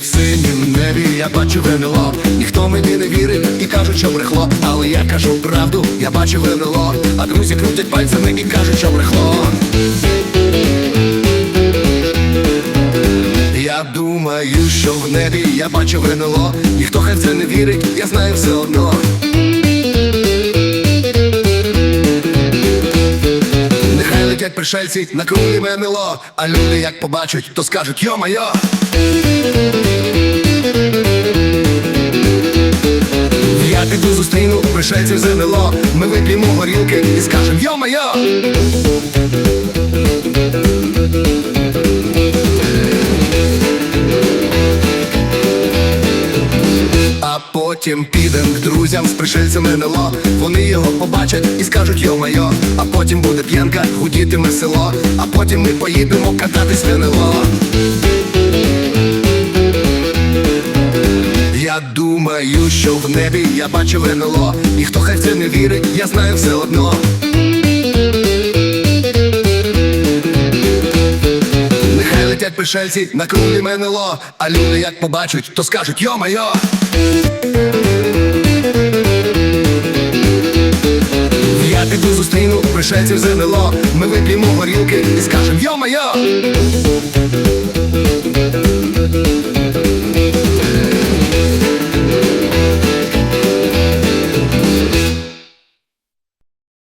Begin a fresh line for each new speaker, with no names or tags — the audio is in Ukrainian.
в синім небі, я бачу ГНЛО Ніхто мені не вірить і кажуть, що брехло, але я кажу правду, я бачу ГНЛО а друзі крутять пальцями і кажуть, що брехло. Я думаю, що в небі я бачу ГНЛО Ніхто хай в це не вірить, я знаю все одно. Летять пришельці на круглі НЛО А люди як побачать, то скажуть йо-майо! Я піду зустріну пришельців ЗНЛО Ми вип'ємо горілки і скажем йо-майо А потім підем к друзям з пришельцями НЛО Вони його побачать і скажуть йо-майо А потім буде п'янка, гудітиме село. А потім ми поїдемо кататись в НЛО. Я думаю, що в небі я бачив НЛО. І хто хай це не вірить, я знаю все одно Пришельці на круглі НЛО А люди як побачать, то скажуть йо-майо! Я піду зустріну пришельців ЗНЛО. Ми вип'ємо горілки і скажем йо-майо